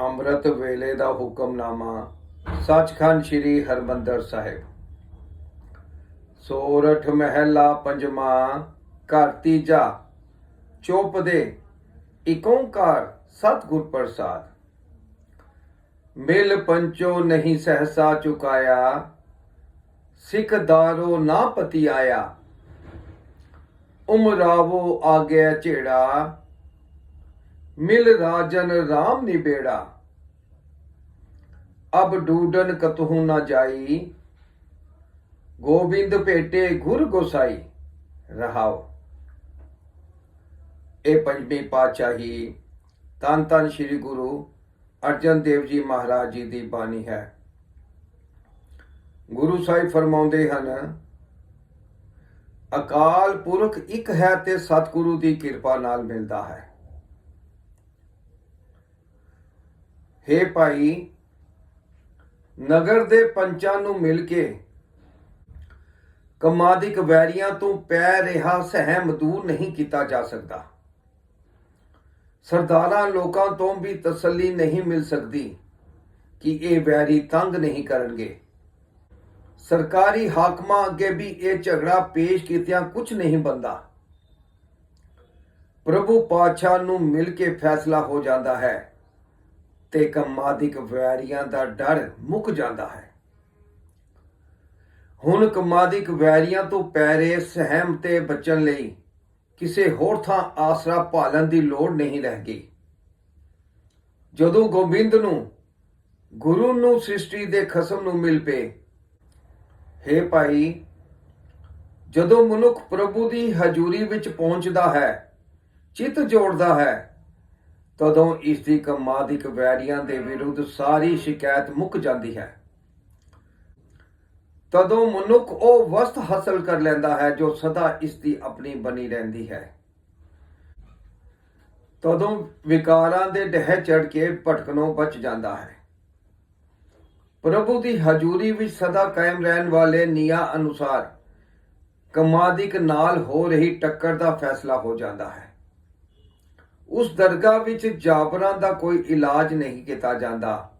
ਅੰਮ੍ਰਿਤ ਵੇਲੇ ਦਾ ਹੁਕਮਨਾਮਾ, ਸੱਚਖੰਡ ਸ੍ਰੀ ਹਰਮੰਦਰ ਸਾਹਿਬ। ਸੋਰਠ ਮਹਿਲਾ ਪੰਜਵਾਂ, ਘਰ ਤੀਜਾ, ਚੁੱਪ ਦੇ ਇਕ ਓੰਕਾਰ ਸਤਿਗੁਰ ਪ੍ਰਸਾਦ। ਮਿਲ ਪੰਚੋ ਨਹੀਂ ਸਹਸਾ ਚੁਕਾਇਆ, ਸਿੱਖ ਦਾਰੋ ਨਾ ਪਤੀ ਆਇਆ ਉਮਰਾਵੋ ਆਗਿਆ ਝੇੜਾ ਮਿਲ ਰਾਜਨ RAM ਨਿਬੇੜਾ ਅਬ ਡੂਡਨ ਕਤਹੂ ਨਾ ਜਾਈ। ਗੋਬਿੰਦ ਭੇਟੇ ਗੁਰ ਗੋਸਾਈ। ਰਹਾਓ। ਇਹ ਪੰਜਵੀਂ ਪਾਤਸ਼ਾਹੀ ਤਨ ਤਨ ਸ੍ਰੀ ਗੁਰੂ ਅਰਜਨ ਦੇਵ ਜੀ ਮਹਾਰਾਜ ਜੀ ਦੀ ਬਾਣੀ ਹੈ। ਗੁਰੂ ਸਾਹਿਬ ਫਰਮਾਉਂਦੇ ਹਨ, ਅਕਾਲ ਪੁਰਖ ਇੱਕ ਹੈ ਤੇ ਸਤਿਗੁਰੂ ਦੀ ਕਿਰਪਾ ਨਾਲ ਮਿਲਦਾ ਹੈ। ਹੇ ਭਾਈ, ਨਗਰ ਦੇ ਪੰਚਾਂ ਨੂੰ ਮਿਲ ਕੇ ਕਮਾਦਿਕ ਵੈਰੀਆਂ ਤੋਂ ਪੈ ਰਿਹਾ ਸਹਿਮ ਦੂਰ ਨਹੀਂ ਕੀਤਾ ਜਾ ਸਕਦਾ। ਸਰਦਾਰਾਂ ਲੋਕਾਂ ਤੋਂ ਵੀ ਤਸੱਲੀ ਨਹੀਂ ਮਿਲ ਸਕਦੀ ਕਿ ਇਹ ਵੈਰੀ ਤੰਗ ਨਹੀਂ ਕਰਨਗੇ। ਸਰਕਾਰੀ ਹਾਕਮਾਂ ਅੱਗੇ ਵੀ ਇਹ ਝਗੜਾ ਪੇਸ਼ ਕੀਤਿਆਂ ਕੁਝ ਨਹੀਂ ਬੰਦਾ। ਪ੍ਰਭੂ ਪਾਤਸ਼ਾਹ ਨੂੰ ਮਿਲ ਕੇ ਫੈਸਲਾ ਹੋ ਜਾਂਦਾ ਹੈ। ਤੇ ਕਮਾਦਿਕ ਵੈਰੀਆਂ ਦਾ ਡਰ ਮੁੱਕ ਜਾਂਦਾ ਹੈ। ਹੁਣ ਕਮਾਦਿਕ ਵੈਰੀਆਂ ਤੋਂ ਪੈਰੇ ਸਹਿਮ ਤੇ ਬਚਣ ਲਈ ਕਿਸੇ ਹੋਰ ਥਾਂ ਆਸਰਾ ਭਾਲਣ ਦੀ ਲੋੜ ਨਹੀਂ ਰਹਿ ਗਈ। ਜਦੋਂ ਗੋਬਿੰਦ ਨੂੰ ਗੁਰੂ ਨੂੰ ਸ੍ਰਿਸ਼ਟੀ ਦੇ ਖਸਮ ਨੂੰ ਮਿਲ ਪਏ, ਹੇ ਭਾਈ, ਜਦੋਂ ਮਨੁੱਖ ਪ੍ਰਭੂ ਦੀ ਹਜ਼ੂਰੀ ਵਿੱਚ ਪਹੁੰਚਦਾ ਹੈ, ਚਿੱਤ ਜੋੜਦਾ ਹੈ ਤਦੋਂ ਇਸ ਦੀ ਕਮਾਦਿਕ ਵੈਰੀਆਂ ਦੇ ਵਿਰੁੱਧ ਸਾਰੀ ਸ਼ਿਕਾਇਤ ਮੁੱਕ ਜਾਂਦੀ ਹੈ। ਤਦੋਂ ਮਨੁੱਖ ਉਹ ਵਸਤ ਹਾਸਲ ਕਰ ਲੈਂਦਾ ਹੈ ਜੋ ਸਦਾ ਇਸ ਦੀ ਆਪਣੀ ਬਣੀ ਰਹਿੰਦੀ ਹੈ। ਤਦੋਂ ਵਿਕਾਰਾਂ ਦੇ ਡਹਿ ਚੜ ਕੇ ਭਟਕਣੋਂ ਬਚ ਜਾਂਦਾ ਹੈ। ਪ੍ਰਭੂ ਦੀ ਹਜ਼ੂਰੀ ਵਿੱਚ ਸਦਾ ਕਾਇਮ ਰਹਿਣ ਵਾਲੇ ਨੀਆਂ ਅਨੁਸਾਰ ਕਮਾਦਿਕ ਨਾਲ ਹੋ ਰਹੀ ਟੱਕਰ ਦਾ ਫੈਸਲਾ ਹੋ ਜਾਂਦਾ ਹੈ। ਉਸ ਦਰਗਾਹ ਵਿੱਚ ਜਾਬਰਾਂ ਦਾ ਕੋਈ ਇਲਾਜ ਨਹੀਂ ਕੀਤਾ ਜਾਂਦਾ।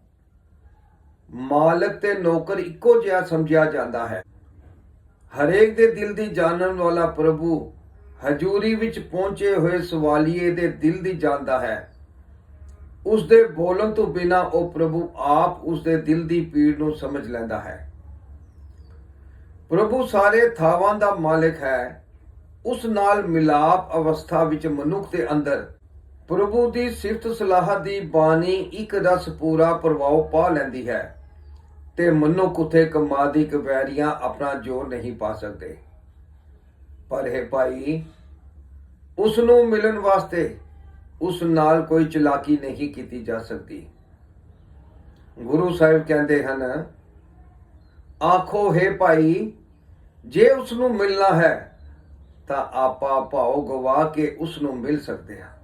ਮਾਲਕ ਤੇ ਨੌਕਰ ਇੱਕੋ ਜਿਹਾ ਸਮਝਿਆ ਜਾਂਦਾ ਹੈ। ਹਰੇਕ ਦੇ ਦਿਲ ਦੀ ਜਾਣਨ ਵਾਲਾ ਪ੍ਰਭੂ ਹਜ਼ੂਰੀ ਵਿੱਚ ਪਹੁੰਚੇ ਹੋਏ ਸਵਾਲੀਏ ਦੇ ਦਿਲ ਦੀ ਜਾਣਦਾ ਹੈ। ਉਸ ਦੇ ਬੋਲਣ ਤੋਂ ਬਿਨਾ ਉਹ ਪ੍ਰਭੂ ਆਪ ਉਸ ਦੇ ਦਿਲ ਦੀ ਪੀੜ ਨੂੰ ਸਮਝ ਲੈਂਦਾ ਹੈ। ਪ੍ਰਭੂ ਸਾਰੇ ਥਾਵਾਂ ਦਾ ਮਾਲਕ ਹੈ। ਉਸ ਨਾਲ ਮਿਲਾਪ ਅਵਸਥਾ ਵਿੱਚ ਮਨੁੱਖ ਦੇ ਅੰਦਰ ਪ੍ਰਭੂ ਦੀ ਸਿਫਤ ਸਲਾਹ ਦੀ ਬਾਣੀ ਇੱਕ ਰਸ ਪੂਰਾ ਪ੍ਰਭਾਵ ਪਾ ਲੈਂਦੀ ਹੈ ਤੇ ਮਨੁੱਖ ਉਥੇ ਕਮਾਦੀ ਕਬੈਰੀਆਂ ਆਪਣਾ ਜ਼ੋਰ ਨਹੀਂ ਪਾ ਸਕਦੇ। ਪਰ ਹੈ ਭਾਈ ਉਸ ਨੂੰ ਮਿਲਣ ਵਾਸਤੇ ਉਸ ਨਾਲ ਕੋਈ ਚਲਾਕੀ ਨਹੀਂ ਕੀਤੀ ਜਾ ਸਕਦੀ। ਗੁਰੂ ਸਾਹਿਬ ਕਹਿੰਦੇ ਹਨ, ਆਖੋ, ਹੈ ਭਾਈ, ਜੇ ਉਸ ਨੂੰ ਮਿਲਣਾ ਹੈ ਤਾਂ ਆਪਾ ਭਾਉ ਗਵਾ ਕੇ ਉਸ ਨੂੰ ਮਿਲ ਸਕਦੇ ਹਾਂ।